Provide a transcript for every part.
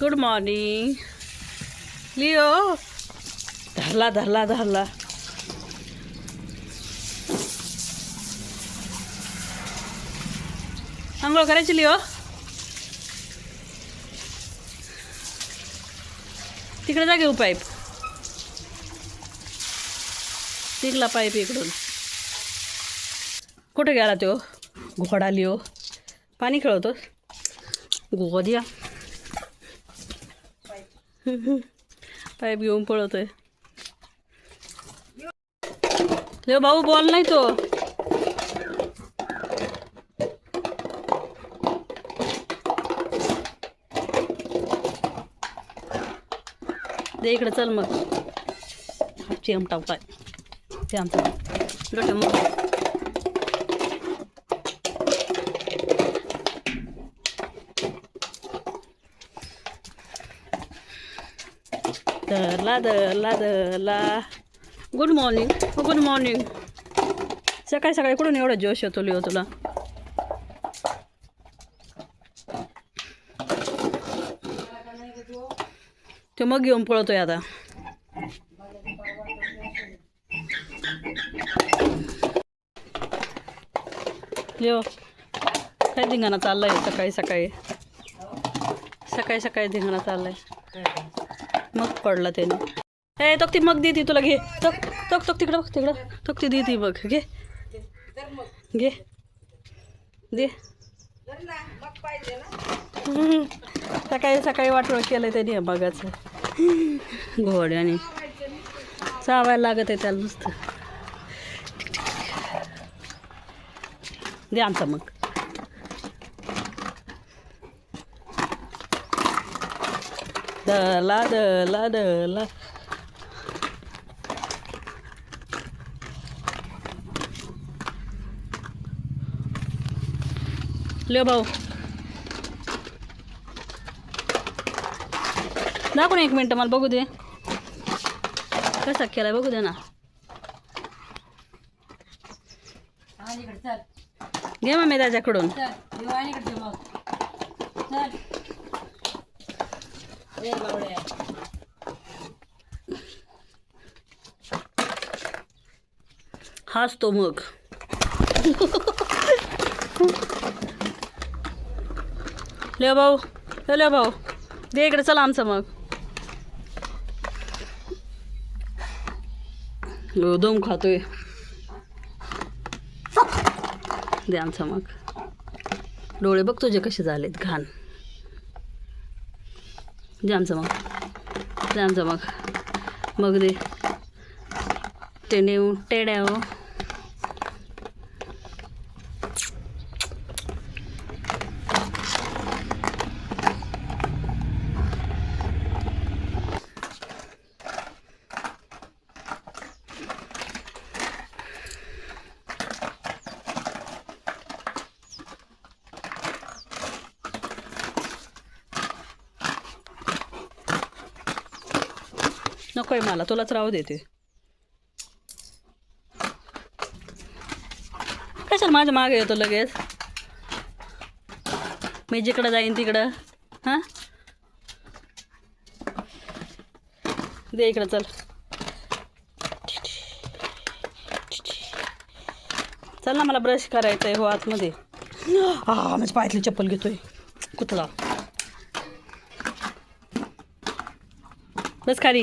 Good morning Leo धरला धरला धरला. आंघोळ करायची लिओ तिकडे जा घेऊ पाईप. तिकला पाईप इकडून. कुठे गेला तो? घोडा लिओ पाणी खेळवतो गोदिया पाईप घेऊन पळतोय. ले भाऊ बॉल नाही तो. दे इकडे चल मग. चेम पाय ते आमचं मग धरला धरला धरला गुड मॉर्निंग हो गुड मॉर्निंग सकाळी सकाळी कुठून एवढा जोश येतो लिओ तुला? ते मग घेऊन पळतोय आता. लिओ काय धिंगाणा चाललाय सकाळी सकाळी? सकाळी सकाळी धिंगाणा चाललाय. मग पडला त्याने. हे तक ती मग दे ती तुला घे. तक तक तक तिकडं बघ तिकडं. तक ती दे ती बघ घे. घे. दे. सकाळी सकाळी वाटोळ केलं त्याने बघाचं घोड्याने. चावायला लागत आहे त्याला नुसतं. दे आमचा मग. दला दला दला लिओ भाऊ. दाखव ना एक मिनटं मला बघू दे. कसा केलाय बघू दे ना. घे मग मी त्याच्याकडून हाच तो मग. ले भाऊ ले भाऊ दे इकडे चला आमचं मग. दम खातोय. दे आमचा मग. डोळे बघ तुझे कसे झालेत घाण. दे मग दे आमचं मग मग दे टेण्या टेड्याव मला तुलाच राहू देते. कशाला माझ्या मागे येतो लगेच? मी जिकडं जाईन तिकडं. हां? दे इकडं चल. चल ना मला ब्रश करायचं आहे हो आतमध्ये. हा माझ्या पायातली चप्पल घेतोय. कुतला बस खाली.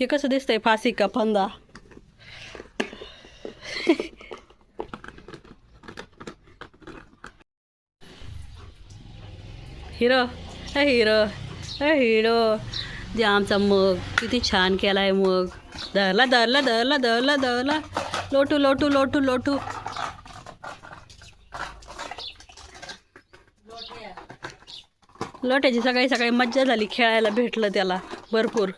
हे कसं दिसतंय फासी का फंदा? हिरो अ हिरो अ हिरो. जे आमचा मग किती छान केलाय मग. धरला धरला धरला धरला धरला. लोटू लोटू लोटू लोटू. लोट्याची सकाळी सकाळी मज्जा झाली खेळायला भेटलं त्याला भरपूर.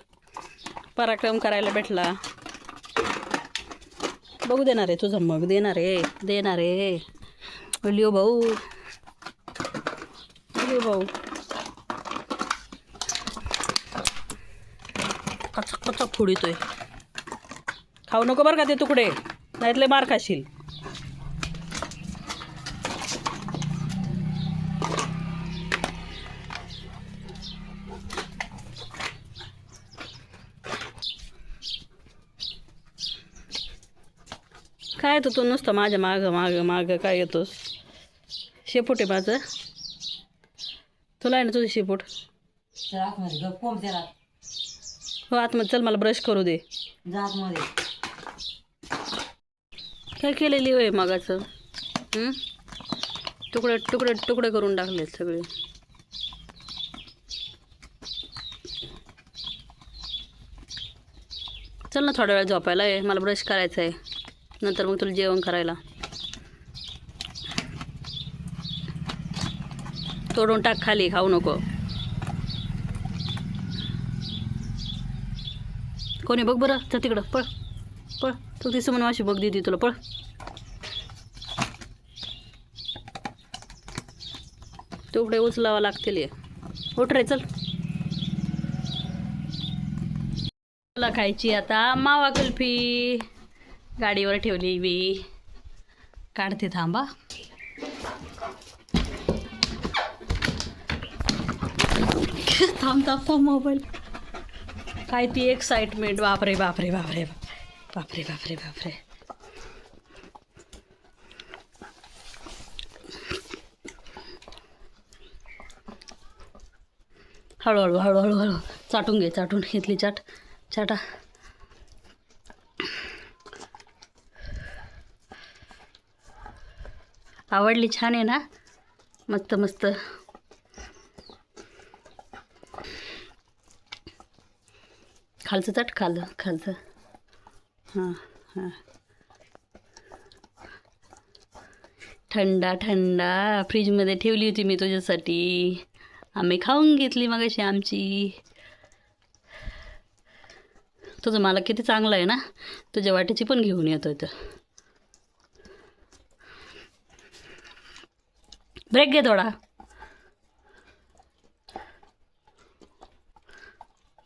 पराक्रम करायला भेटला. बघू देणार आहे तुझं मग देणार आहे देणार आहे. लिओ भाऊ. लिओ भाऊ. कचक कचक फुडितोय खाऊ नको बरं का ते तुकडे नाहीतले मार खाशील येतो तू नुसतं माझ्या मागं मागं मागं काय येतोस शेपूट आहे माझं. तुला आहे ना तुझं शेपूट? तर आतमध्ये ग कोंब त्याला. हो आतमध्ये चल मला ब्रश करू दे. काय केलेली होय मागाचं? हं? तुकडे तुकडे तुकडे करून टाकलेत सगळे. चल ना थोडा वेळ झोपायला आहे मला ब्रश करायचा आहे नंतर मग तुला जेवण करायला. तोडून टाक खाली खाऊ नको. कोणी बघ बरं तर तिकडं पळ पळ. तू ती सुमन मावशी बघ दिदी तुला पळ. तुकडे उचलावा लागतील उठ रे चल. मला खायची आता मावा कुल्फी. गाडीवर ठेवली मी. काढते थांबा. थांब थांब थांब मोबाईल. काय ती एक्साइटमेंट बापरे बापरे बापरे बापरे बापरे बापरे. हळूहळू हळूहळू हळू चाटून घे चाटून. घेतली चाट. चाटा. आवडली छान आहे ना? मस्त मस्त. खालचं चट खाल्लं खालचं. हां हां. थंडा थंडा फ्रीजमध्ये ठेवली होती मी तुझ्यासाठी. आम्ही खाऊन घेतली मग अशी आमची. तुझं मला किती चांगलं आहे ना? तुझ्या वाटेची पण घेऊन येतो इथं ब्रेक घे थोडा.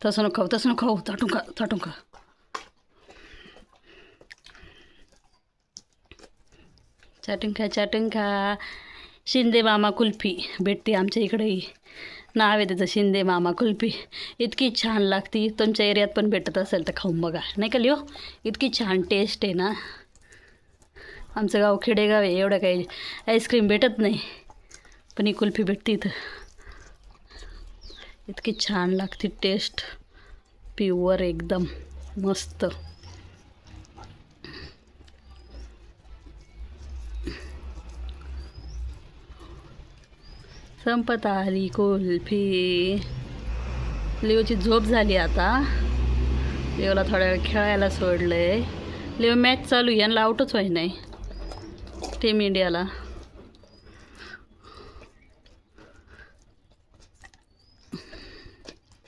तसं नको खाऊ तसं नको खाऊ चाटून खा चाटून खा. चाटून खा चाटून खा. शिंदे मामा कुल्फी भेटते आमच्या इकडेही. नाव आहे त्याचं शिंदे मामा कुल्फी. इतकी छान लागती. तुमच्या एरियात पण भेटत असेल तर खाऊन बघा. नाही का लिओ? इतकी छान टेस्ट आहे ना. आमचं गाव खेडेगाव आहे एवढं काही आईस्क्रीम भेटत नाही. पण ही कुल्फी भेटते इथं. इतकी छान लागते टेस्ट प्युअर एकदम. मस्त. संपत आली कुल्फी. लिओची झोप झाली आता. लिओला थोड्या वेळ खेळायला सोडलंय. लिओ मॅच चालू आहे यांना आउटच व्हाय नाही टीम इंडियाला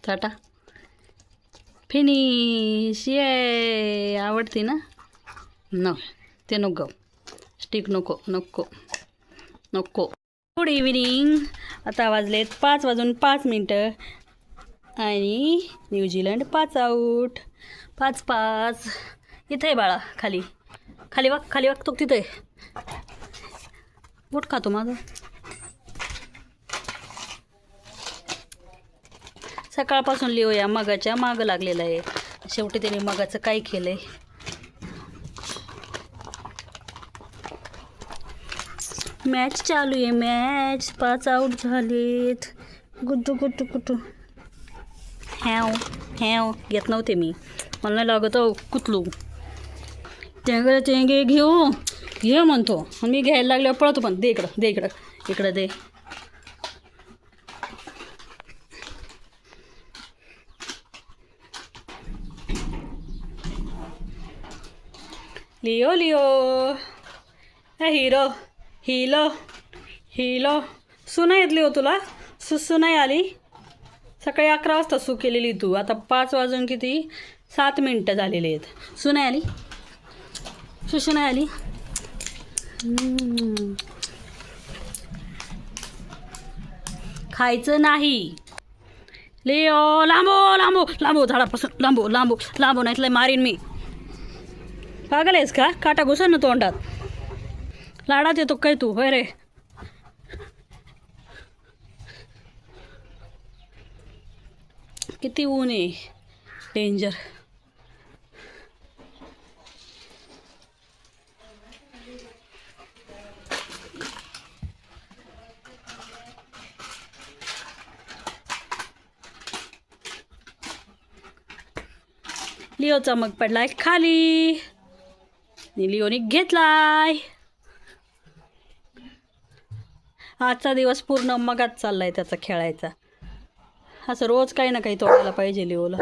टाटा. फिनिश ये आवडती ना? न ते नको. स्टिक नको. नको. नको. गुड इव्हिनिंग आता वाजलेत पाच वाजून पाच मिनटं. आणि न्यूझीलंड पाच आऊट पाच पाच. इथं आहे बाळा खाली. खाली वाग खाली वाग तो तिथं आहे. बोट खातो माझं सकाळपासून लिहूया या मगाच्या मागं लागलेलं आहे. शेवटी त्याने मगाचं काय केलं आहे मॅच चालू आहे मॅच. पाच आऊट झालेत. गुड्डू गुड्डू गुड्डू. हॅव हॅव घेत नव्हते मी. मला नाही लागत कुतलू. तेंगे तेंगे घेऊ. घे म्हणतो. मी घ्यायला लागल्यावर पळतो पण. दे इकडं दे इकडं. इकडं दे. लिओ लिओ हे हिरो हिलो हिलो सू नाही येतली हो तुला? सुसू नाही आली? सकाळी अकरा वाजता सू केलेली तू. आता पाच वाजून किती? सात मिनटं झालेली आहेत. सू नाही आली? सुसू नाही आली? खायचं नाही. लिओ लांबो लांबो लांबो झाडापासून लांबो लांबो लांबो नाही मारीन मी. पागल आहेस का? काटा घुसा ना तोंडात. लाडात येतो काय तू? होय रे. किती ऊन आहे. डेंजर. लिओचा मग पडलाय खाली. आणि घेतलाय. आजचा दिवस पूर्ण मगात चाललाय त्याचा खेळायचा. असं रोज काही ना काही तोडायला पाहिजे लिओला.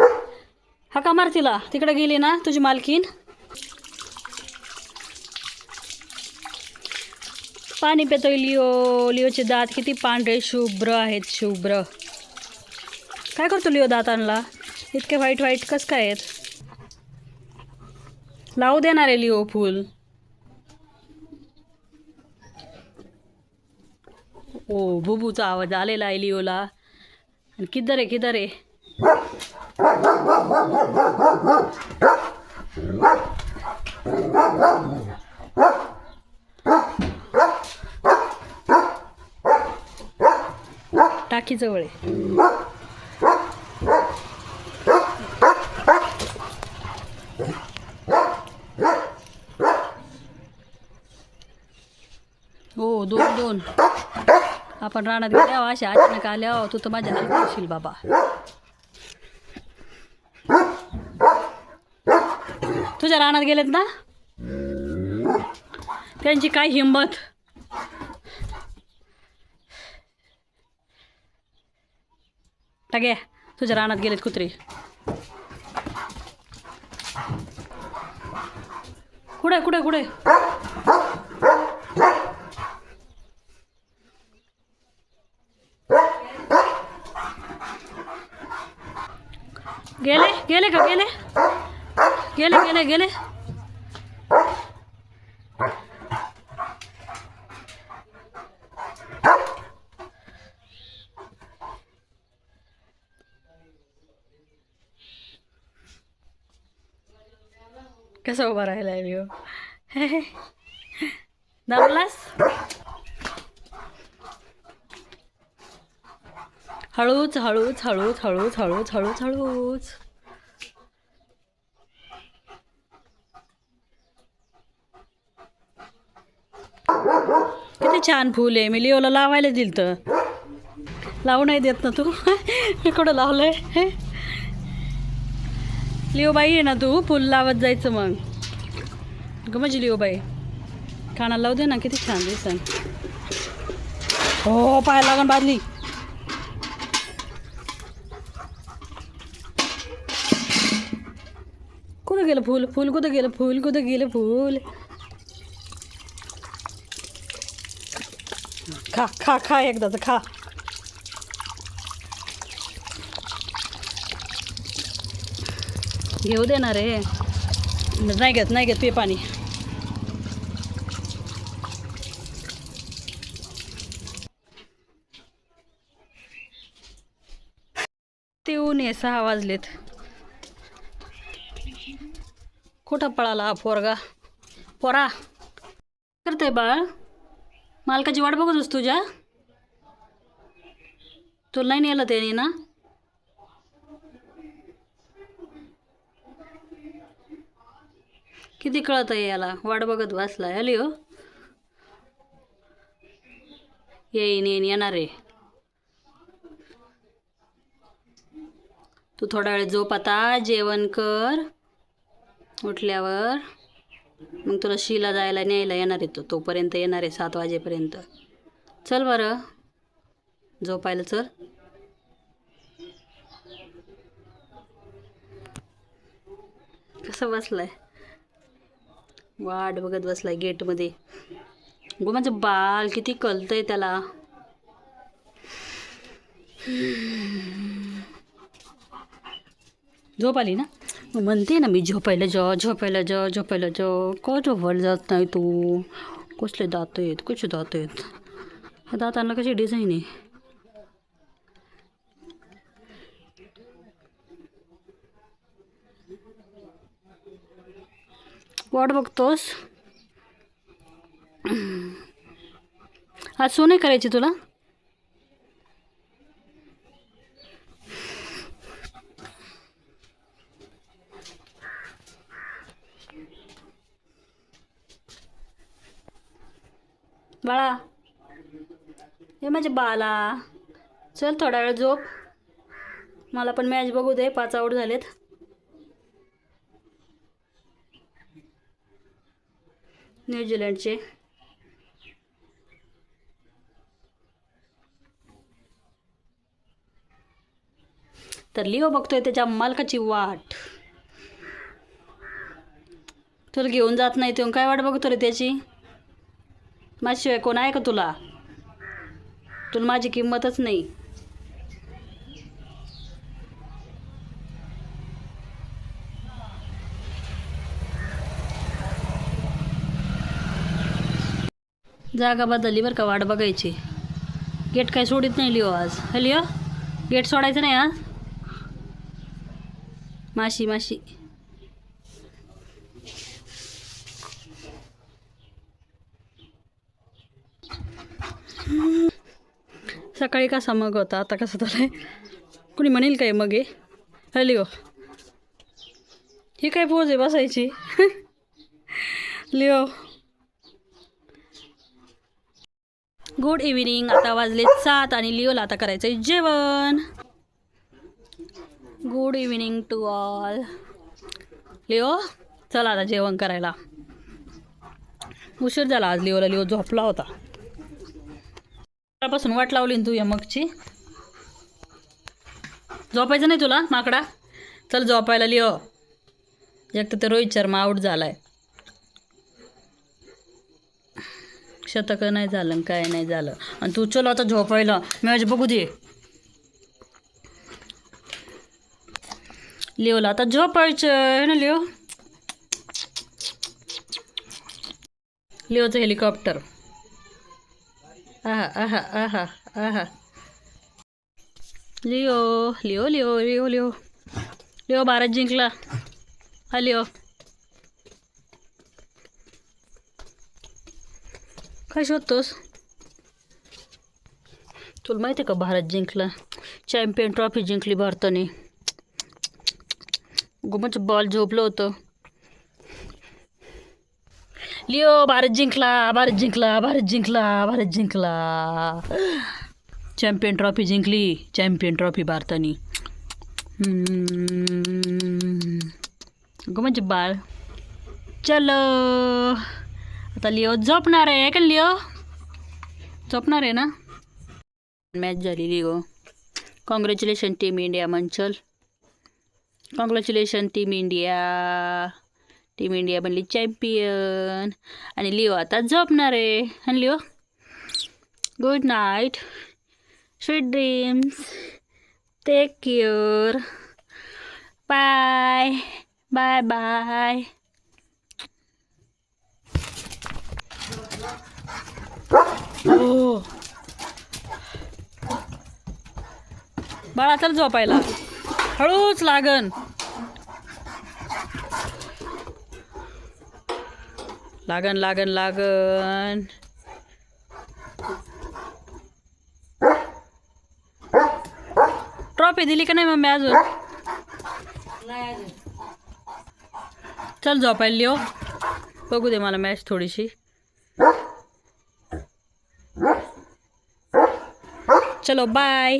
हा का मार तिला तिकडे गेली ना तुझी मालकीन पाणी पितोय लिओ. लिओचे दात किती पांढरे शुभ्र आहेत शुभ्र. काय करतो लिओ दातांना इतके वाईट वाईट कस काय आहेत? लावू देणार आहे लिओ फूल. ओ बुबूचा आवाज आलेला आहे लिओला. आणि किधर आहे किधर आहे? टाकी जवळ आहे हो दोन. आपण रानात गेल्या अशा अचानक आल्या तू तर माझ्या हाल करशील बाबा. तुझ्या रानात गेलेत ना? त्यांची काय हिंमत? टाके तुझ्या रानात गेलेत कुत्रे. कुठे कुठे कुठे? गेले का? गेले? गेले गेले गेले. कसं उभा राहिला आहे मी हो? दाबलास हळूच हळूच हळूच हळूच हळूच हळूच हळूच किती छान फूल आहे. मी लिओला लावायला दिलं तर लावू नाही देत ना तू. मी कुठं लावलंय? आहे लिओ बाई आहे ना तू? फुल लावत जायचं मग. ग माझी लिओ बाई लावू दे ना किती छान दिसन हो पाय लागून बादली. कुठं गेलं फुल? फुल कुठं गेलं? फुल कुठं गेलं फुल? खा खा खा एकदाच खा. घेऊ दे ना रे. नाही घेत नाही घेत पे पाणी. ते ऊन आहे सहा वाजलेत. कुठं पळाला पोरगा? पोरा. करते बाळ? मालकाची वाट बघतोस तुझ्या? तुला नाही नेलं त्याने ना? किती कळत आहे याला? वाट बघत वाचला आली हो. येईन येईन येणार आहे. तू थोडा वेळ झोप आता जेवण कर. उठल्यावर मग तुला शीला जायला न्यायला येणार आहे तो. तोपर्यंत येणार आहे सात वाजेपर्यंत. चल बरं. झोपायला चल. कसं बसलाय? वाट बघत बसलाय गेटमध्ये. गो माझं बाल किती कळतंय त्याला. झोप आली ना? म्हणते ना मी झोपायला जा झोपायला जा झोपायला जा. का झोपायला जात नाही तू? कसले दात आहेत कसे दात आहेत? ह्या दातांना कशी डिझाईन आहे? वाट बघतोस? आज सो नाही करायची तुला? बाळा. हे माझ्या बाला. चल थोडा वेळ झोप. मला पण मॅच बघू दे पाच आउट झालेत. न्यूझीलंडचे. तर लिओ बघतोय त्याच्या मालकाची वाट. तर घेऊन जात नाही तो काय वाट बघतो रे त्याची? माझ्याशिवाय कोण आहे का तुला? तुला माझी किंमतच नाही. जागा बदलली बरं का वाट बघायची. गेट काय सोडित नाही लिओ आज. हे गेट सोडायचं नाही आज माशी माशी. सकाळी कसा मग होता? आता कसा आहे. कुणी म्हणेल काय मग? हे हॅलो ही काय पोज आहे बसायची? लिओ. गुड इव्हिनिंग आता वाजले सात आणि लिओला आता करायचं आहे जेवण. Good evening to all Leo चला आता जेवण करायला. उशीर झाला आज लिओला. लिओ झोपला होता. पासून वाट लावली तू या मगची. झोपायचं नाही तुला माकडा? चल झोपायला लिओ एक तर ते रोहित शर्मा आऊट झालाय. शतक नाही झालं आणि काय नाही झालं. आणि तू चल आता झोपायला. मॅच बघू दे. लिओला आता झोपायचं आहे ना लिओ लिओचं हेलिकॉप्टर. आहा आहा आहा आहा Leo Leo Leo Leo Leo. Leo Bharat जिंकला. हा लिओ. काय शोधतोस? तुला माहिती आहे का भारत जिंकला? चॅम्पियन ट्रॉफी जिंकली भारताने. गुमच बॉल झोपलं होतं. लिओ भारत जिंकला भारत जिंकला भारत जिंकला भारत जिंकला. चॅम्पियन ट्रॉफी जिंकली चॅम्पियन ट्रॉफी भारताने. म्हणजे बाळ. चल. आता लिओ झोपणार आहे का लिओ? झोपणार आहे ना? मॅच झाली Leo congratulation team India मंचल. Congratulation team India team India बनली चॅम्पियन. आणि लिओ आता झोपणार आहे. आणि Leo? Good night sweet dreams take care bye bye bye हो बाळा चल झोपायला. हळूच लागन. लागन लागन लागन. ट्रॉफी दिली का नाही मम्मी अजून? चल झोपायला लिओ बघू दे मला मॅच थोडीशी. चलो बाय